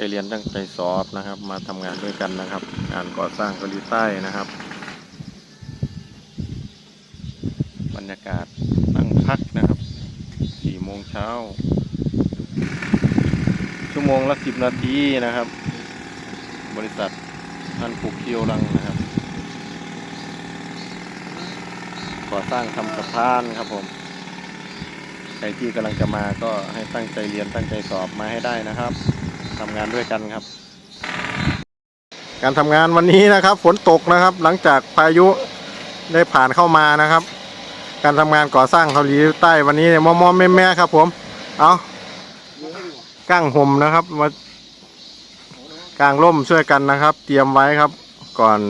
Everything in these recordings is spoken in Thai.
ใจเรียนตั้งใจสอบนะครับ มาทำงานด้วยกันนะครับ งานก่อสร้างเกาหลีใต้นะครับ บรรยากาศนั่งพักนะครับสี่โมงเช้า ชั่วโมงละสิบนาทีนะครับ บริษัทท่านผูกเคียวรังนะครับ ก่อสร้างทำสะพานครับผมใครที่กำลังจะมาก็ให้ตั้งใจเรียนตั้งใจสอบมาให้ได้นะครับ ทำงานด้วยกันครับ การทำงานวันนี้นะครับ ฝนตกนะครับ หลังจากพายุได้ผ่านเข้ามานะครับ การทำงานก่อสร้างเกาหลีใต้วันนี้เนี่ยมอมอแม่แม่ๆครับ ผม เอากั้งห่มนะครับมากางร่มช่วยกันนะครับ เตรียมไว้ครับ ก่อน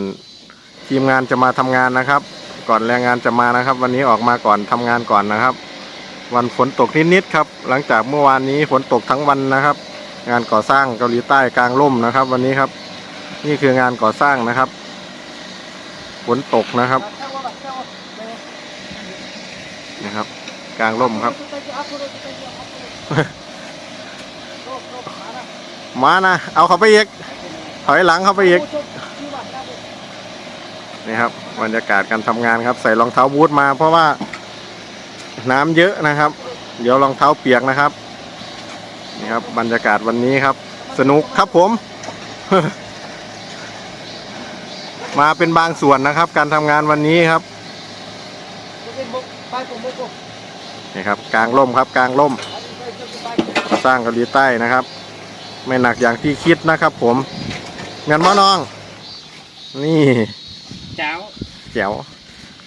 ทีมงานจะมาทำงานนะครับ ก่อนแรงงานจะมานะครับ วันนี้ออกมาก่อนทำงานก่อนนะครับวันฝนตกนิดๆครับ หลังจากเมื่อวานนี้ฝนตกทั้งวันนะครับ งานก่อสร้างเกาหลีใต้กลางร่มนะครับ วันนี้ครับ นี่คืองานก่อสร้างนะครับฝนตกนะครับนะครับ กลางร่มครับ มานะเอาเขาไปอีกถอยหลังเข้าไปอีกนี่ครับบรรยากาศการทำงานครับ ใส่รองเท้าบูทมาเพราะว่าน้ำเยอะนะครับ เดี๋ยวรองเท้าเปียกนะครับ นี่ครับบรรยากาศวันนี้ครับ สนุกครับผม มาเป็นบางส่วนนะครับ การทำงานวันนี้ครับนี่ครับกลางร่มครับกลางร่มสร้างเกาหลีใต้นะครับ ไม่หนักอย่างที่คิดนะครับ ผมงานมอน้อง นี่เจ้าแจ๋ว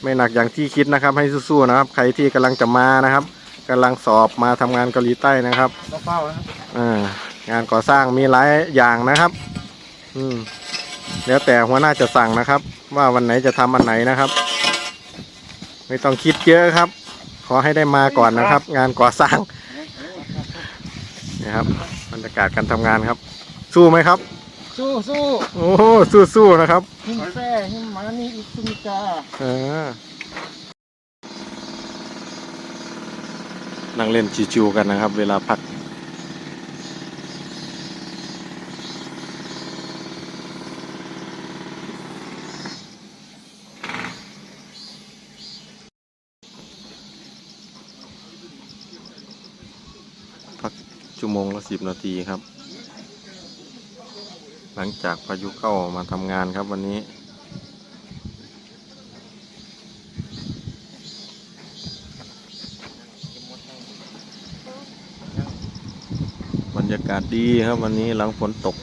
ไม่หนักอย่างที่คิดนะครับ ให้สู้ๆนะครับ ใครที่กำลังจะมานะครับ กำลังสอบมาทำงานเกาหลีใต้นะครับเฝ้านะครับอ่างานก่อสร้างมีหลายอย่างนะครับ อืมแล้วแต่หัวหน้าจะสั่งนะครับ ว่าวันไหนจะทำอันไหนนะครับ ไม่ต้องคิดเยอะครับ ขอให้ได้มาก่อนนะครับ งานก่อสร้างนะครับบรรยากาศการทำงานครับ สู้ไหมครับ สู้สู้โอ้โหสู้ๆนะครับ หิมแซ่หิมมานี่อิซุมิกา เออ นั่งเล่นชิวๆกันนะครับ เวลาพัก พักชั่วโมงละสิบนาทีครับ หลังจากพายุเข้ามาทำงานครับวันนี้ากาศดีครับวันนี้หลังฝนตก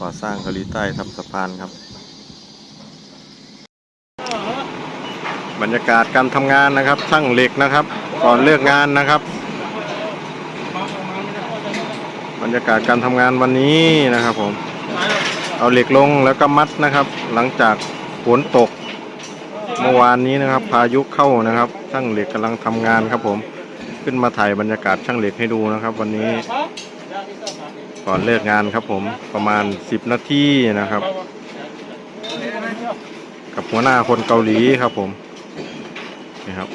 ก่อสร้างเกาหลีใต้ทำสะพานครับ บรรยากาศการทำงานนะครับช่างเหล็กนะครับ ก่อนเลิกงานนะครับ บรรยากาศการทำงานวันนี้นะครับผมเอาเหล็กลงแล้วก็มัดนะครับ หลังจากฝนตก เมื่อวานนี้นะครับ พายุเข้านะครับ ช่างเหล็กกำลังทำงานครับผมขึ้นมาถ่ายบรรยากาศช่างเหล็กให้ดูนะครับ วันนี้ ก่อนเลิกงานครับผมประมาณ 10 นาทีนะครับ กับหัวหน้าคนเกาหลีครับผมนี่ครับ